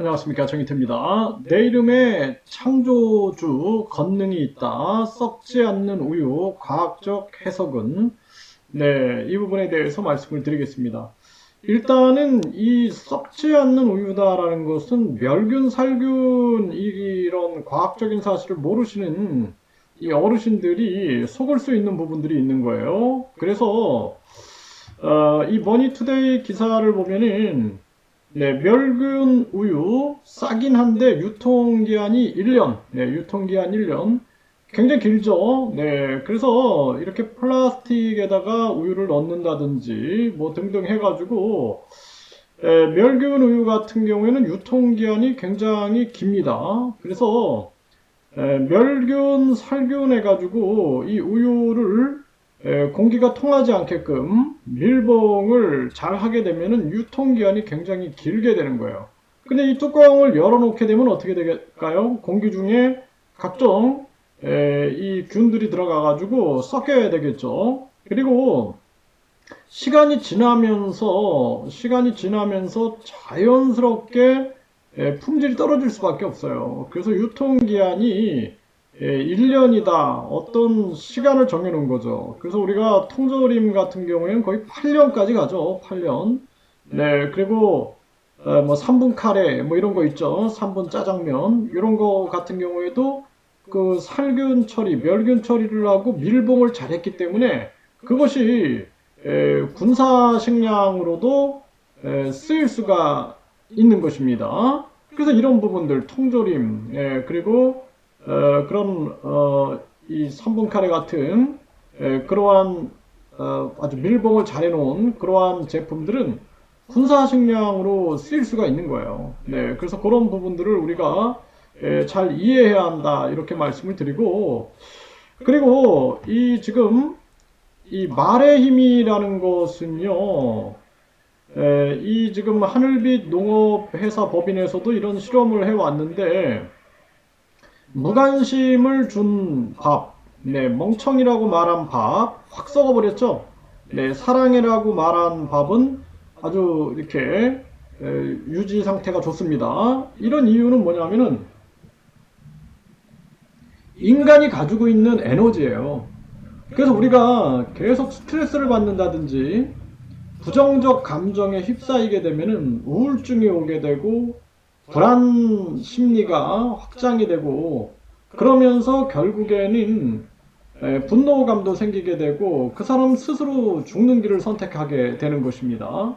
안녕하십니까 정희태입니다. 내 이름에 창조주 건능이 있다. 썩지 않는 우유 과학적 해석은 네, 이 부분에 대해서 말씀을 드리겠습니다. 일단은 이 썩지 않는 우유다라는 것은 멸균, 살균 이런 과학적인 사실을 모르시는 이 어르신들이 속을 수 있는 부분들이 있는 거예요. 그래서 어, 이 머니투데이 기사를 보면은 네, 멸균 우유 싸긴 한데 유통기한이 1년. 네, 유통기한 1년. 굉장히 길죠. 네, 그래서 이렇게 플라스틱에다가 우유를 넣는다든지 뭐 등등 해가지고 에, 멸균 우유 같은 경우에는 유통기한이 굉장히 깁니다. 그래서 에, 멸균, 살균 해가지고 이 우유를 에, 공기가 통하지 않게끔 밀봉을 잘 하게 되면은 유통기한이 굉장히 길게 되는 거예요. 근데 이 뚜껑을 열어놓게 되면 어떻게 될까요? 공기 중에 각종 에, 이 균들이 들어가가지고 섞여야 되겠죠. 그리고 시간이 지나면서 시간이 지나면서 자연스럽게 에, 품질이 떨어질 수밖에 없어요. 그래서 유통기한이 예, 1년이다. 어떤 시간을 정해놓은 거죠. 그래서 우리가 통조림 같은 경우에는 거의 8년까지 가죠. 8년. 네, 그리고 어, 뭐 3분 카레 뭐 이런 거 있죠. 3분 짜장면 이런 거 같은 경우에도 그 살균 처리, 멸균 처리를 하고 밀봉을 잘했기 때문에 그것이 에, 군사 식량으로도 에, 쓰일 수가 있는 것입니다. 그래서 이런 부분들 통조림 예, 그리고 어, 그런 어, 이 3분 카레 같은 에, 그러한 어, 아주 밀봉을 잘 해놓은 그러한 제품들은 군사 식량으로 쓰일 수가 있는 거예요. 네, 그래서 그런 부분들을 우리가 에, 잘 이해해야 한다 이렇게 말씀을 드리고 그리고 이 지금 이 말의 힘이라는 것은요. 에, 이 지금 하늘빛 농업회사 법인에서도 이런 실험을 해왔는데 무관심을 준 밥, 네, 멍청이라고 말한 밥, 확 썩어버렸죠? 네, 사랑해라고 말한 밥은 아주 이렇게 에, 유지 상태가 좋습니다. 이런 이유는 뭐냐면은 인간이 가지고 있는 에너지예요. 그래서 우리가 계속 스트레스를 받는다든지 부정적 감정에 휩싸이게 되면은 우울증이 오게 되고 불안 심리가 확장이 되고 그러면서 결국에는 에, 분노감도 생기게 되고 그 사람 스스로 죽는 길을 선택하게 되는 것입니다.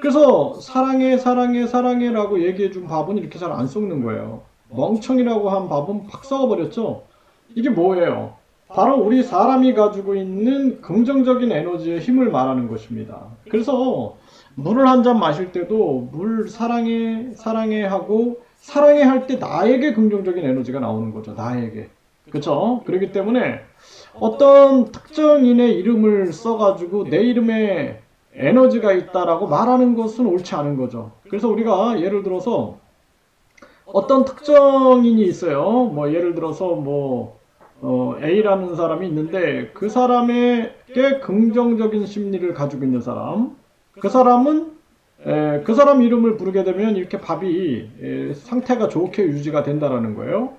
그래서 사랑해 사랑해 사랑해라고 얘기해 준 밥은 이렇게 잘 안 썩는 거예요. 멍청이라고 한 밥은 팍 썩어버렸죠. 이게 뭐예요? 바로 우리 사람이 가지고 있는 긍정적인 에너지의 힘을 말하는 것입니다. 그래서 물을 한 잔 마실 때도 물 사랑해 사랑해 하고 사랑해 할 때 나에게 긍정적인 에너지가 나오는 거죠. 나에게. 그렇죠? 그렇기 때문에 어떤 특정인의 이름을 써가지고 내 이름에 에너지가 있다라고 말하는 것은 옳지 않은 거죠. 그래서 우리가 예를 들어서 어떤 특정인이 있어요. 뭐 예를 들어서 뭐 어, A라는 사람이 있는데 그 사람에게 긍정적인 심리를 가지고 있는 사람, 그 사람은 에, 그 사람 이름을 부르게 되면 이렇게 밥이 에, 상태가 좋게 유지가 된다라는 거예요.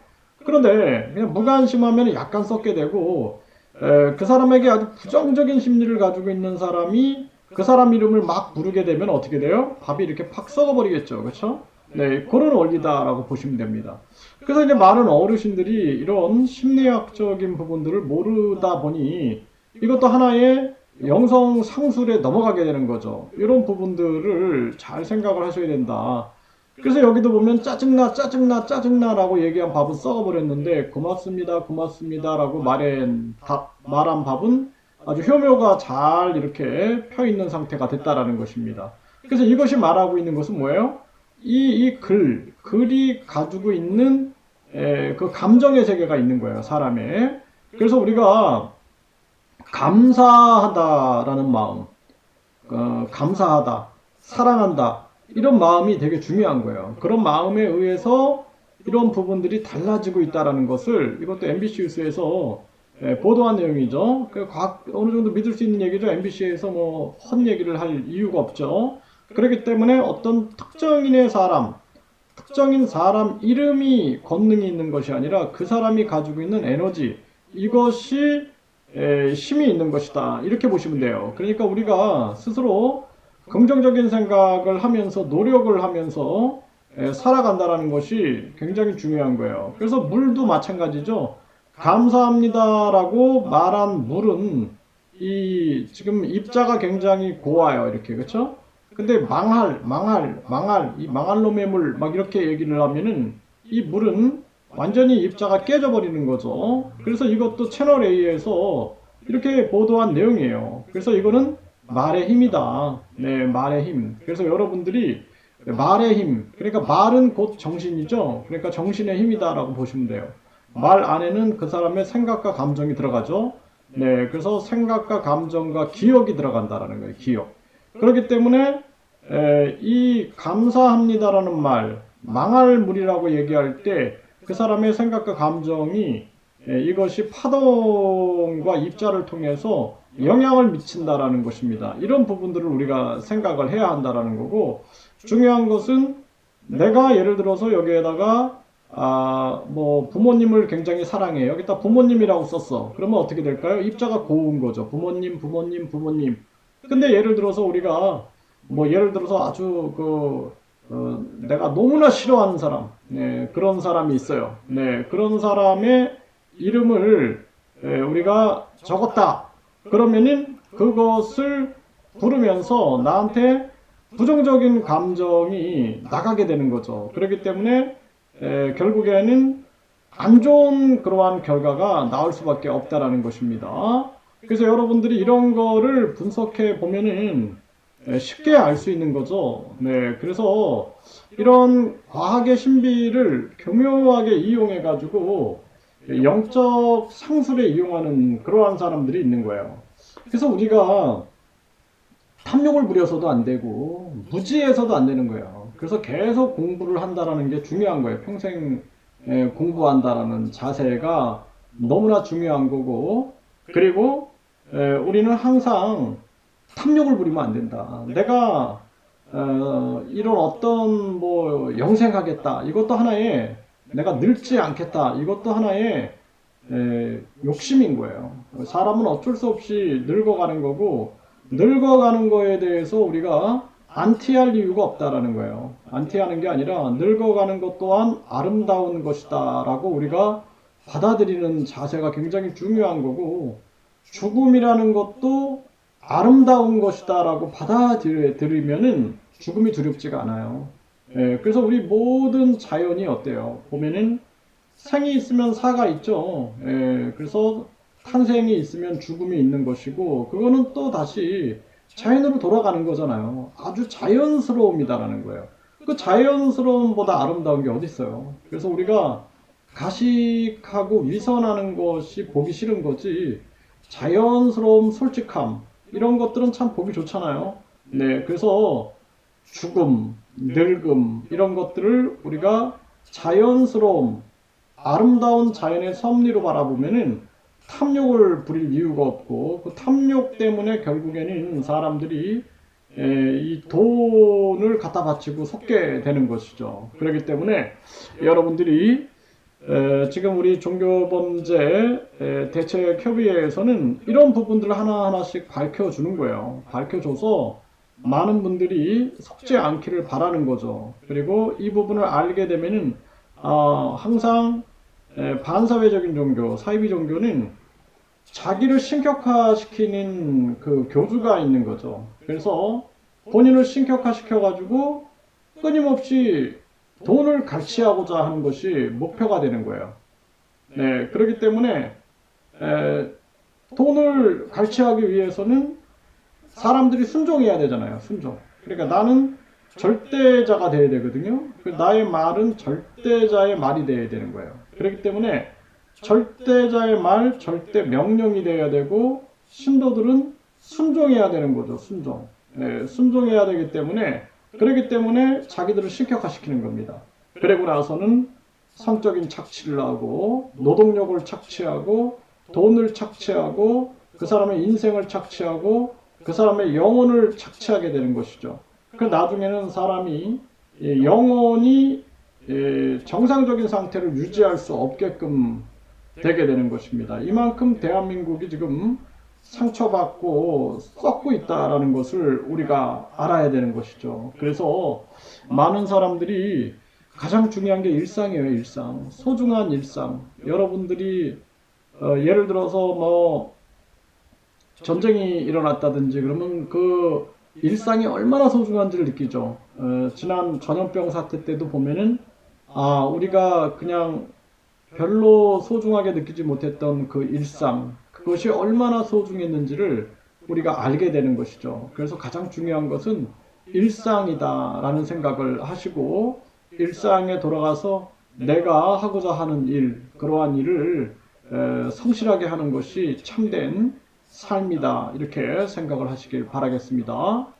그런데 그냥 무관심하면 약간 썩게 되고 에, 그 사람에게 아주 부정적인 심리를 가지고 있는 사람이 그 사람 이름을 막 부르게 되면 어떻게 돼요? 밥이 이렇게 팍 썩어버리겠죠, 그렇죠? 네, 그런 원리다라고 보시면 됩니다. 그래서 이제 많은 어르신들이 이런 심리학적인 부분들을 모르다 보니 이것도 하나의 영성 상술에 넘어가게 되는 거죠. 이런 부분들을 잘 생각을 하셔야 된다. 그래서 여기도 보면 짜증나, 짜증나, 짜증나라고 얘기한 밥은 썩어버렸는데 고맙습니다, 고맙습니다라고 말한, 밥- 말한 밥은 아주 효묘가 잘 이렇게 펴 있는 상태가 됐다라는 것입니다. 그래서 이것이 말하고 있는 것은 뭐예요? 이, 이 글, 글이 가지고 있는 에, 그 감정의 세계가 있는 거예요, 사람의. 그래서 우리가 감사하다라는 마음, 어, 감사하다, 사랑한다, 이런 마음이 되게 중요한 거예요. 그런 마음에 의해서 이런 부분들이 달라지고 있다라는 것을 이것도 MBC 뉴스에서 에, 보도한 내용이죠. 그 과학, 어느 정도 믿을 수 있는 얘기죠. MBC에서 뭐 헛 얘기를 할 이유가 없죠. 그렇기 때문에 어떤 특정인의 사람, 특정인 사람 이름이 권능이 있는 것이 아니라 그 사람이 가지고 있는 에너지 이것이 에, 힘이 있는 것이다 이렇게 보시면 돼요. 그러니까 우리가 스스로 긍정적인 생각을 하면서 노력을 하면서 에, 살아간다라는 것이 굉장히 중요한 거예요. 그래서 물도 마찬가지죠. 감사합니다라고 말한 물은 이 지금 입자가 굉장히 고와요. 이렇게 그렇죠? 근데 망할, 망할, 망할, 이 망할 놈의 물 막 이렇게 얘기를 하면은 이 물은 완전히 입자가 깨져버리는 거죠. 그래서 이것도 채널 A에서 이렇게 보도한 내용이에요. 그래서 이거는 말의 힘이다. 네, 말의 힘. 그래서 여러분들이 말의 힘. 그러니까 말은 곧 정신이죠. 그러니까 정신의 힘이다라고 보시면 돼요. 말 안에는 그 사람의 생각과 감정이 들어가죠. 네, 그래서 생각과 감정과 기억이 들어간다라는 거예요. 기억. 그렇기 때문에 에, 이 감사합니다라는 말, 망할 물이라고 얘기할 때 그 사람의 생각과 감정이 에, 이것이 파동과 입자를 통해서 영향을 미친다라는 것입니다. 이런 부분들을 우리가 생각을 해야 한다라는 거고 중요한 것은 내가 예를 들어서 여기에다가 아, 뭐 부모님을 굉장히 사랑해. 여기다 부모님이라고 썼어. 그러면 어떻게 될까요? 입자가 고운 거죠. 부모님, 부모님, 부모님. 근데 예를 들어서 우리가 뭐 예를 들어서 아주 그 어, 내가 너무나 싫어하는 사람, 네, 그런 사람이 있어요. 네, 그런 사람의 이름을 예, 우리가 적었다. 그러면은 그것을 부르면서 나한테 부정적인 감정이 나가게 되는 거죠. 그렇기 때문에 에, 결국에는 안 좋은 그러한 결과가 나올 수밖에 없다라는 것입니다. 그래서 여러분들이 이런 거를 분석해 보면은 에, 쉽게 알 수 있는 거죠. 네, 그래서 이런 과학의 신비를 교묘하게 이용해 가지고 영적 상술에 이용하는 그러한 사람들이 있는 거예요. 그래서 우리가 탐욕을 부려서도 안 되고 무지해서도 안 되는 거예요. 그래서 계속 공부를 한다라는 게 중요한 거예요. 평생 에, 공부한다라는 자세가 너무나 중요한 거고 그리고 에, 우리는 항상 탐욕을 부리면 안 된다. 내가 어, 이런 어떤 뭐 영생하겠다. 이것도 하나의 내가 늙지 않겠다. 이것도 하나의 에, 욕심인 거예요. 사람은 어쩔 수 없이 늙어가는 거고 늙어가는 거에 대해서 우리가 안티할 이유가 없다라는 거예요. 안티하는 게 아니라 늙어가는 것 또한 아름다운 것이다라고 우리가 받아들이는 자세가 굉장히 중요한 거고 죽음이라는 것도 아름다운 것이다라고 받아들이면은 죽음이 두렵지가 않아요. 예, 그래서 우리 모든 자연이 어때요? 보면은 생이 있으면 사가 있죠. 예, 그래서 탄생이 있으면 죽음이 있는 것이고 그거는 또 다시 자연으로 돌아가는 거잖아요. 아주 자연스러움이다라는 거예요. 그 자연스러움보다 아름다운 게 어디 있어요? 그래서 우리가 가식하고 위선하는 것이 보기 싫은 거지 자연스러움, 솔직함 이런 것들은 참 보기 좋잖아요. 네, 그래서 죽음, 늙음 이런 것들을 우리가 자연스러움, 아름다운 자연의 섭리로 바라보면은 탐욕을 부릴 이유가 없고 그 탐욕 때문에 결국에는 사람들이 에, 이 돈을 갖다 바치고 속게 되는 것이죠. 그렇기 때문에 여러분들이 에, 지금 우리 종교범죄 에, 대책협의회에서는 이런 부분들을 하나하나씩 밝혀주는 거예요. 밝혀줘서 많은 분들이 속지 않기를 바라는 거죠. 그리고 이 부분을 알게 되면은 아, 항상 에, 반사회적인 종교, 사이비 종교는 자기를 신격화시키는 그 교주가 있는 거죠. 그래서 본인을 신격화시켜가지고 끊임없이 돈을 갈취하고자 하는 것이 목표가 되는 거예요. 네, 그렇기 때문에 에, 돈을 갈취하기 위해서는 사람들이 순종해야 되잖아요. 순종. 그러니까 나는 절대자가 돼야 되거든요. 그 나의 말은 절대자의 말이 돼야 되는 거예요. 그렇기 때문에 절대자의 말, 절대 명령이 돼야 되고 신도들은 순종해야 되는 거죠. 순종. 네, 순종해야 되기 때문에 그렇기 때문에 자기들을 신격화시키는 겁니다. 그리고 나서는 성적인 착취를 하고 노동력을 착취하고 돈을 착취하고 그 사람의 인생을 착취하고 그 사람의 영혼을 착취하게 되는 것이죠. 그 나중에는 사람이 영혼이 에, 정상적인 상태를 유지할 수 없게끔 되게 되는 것입니다. 이만큼 대한민국이 지금 상처받고 썩고 있다라는 것을 우리가 알아야 되는 것이죠. 그래서 많은 사람들이 가장 중요한 게 일상이에요, 일상. 소중한 일상. 여러분들이 어, 예를 들어서 뭐 전쟁이 일어났다든지 그러면 그 일상이 얼마나 소중한지를 느끼죠. 어, 지난 전염병 사태 때도 보면은 아 우리가 그냥 별로 소중하게 느끼지 못했던 그 일상 그것이 얼마나 소중했는지를 우리가 알게 되는 것이죠. 그래서 가장 중요한 것은 일상이다라는 생각을 하시고 일상에 돌아가서 내가 하고자 하는 일 그러한 일을 에, 성실하게 하는 것이 참된 삶이다 이렇게 생각을 하시길 바라겠습니다.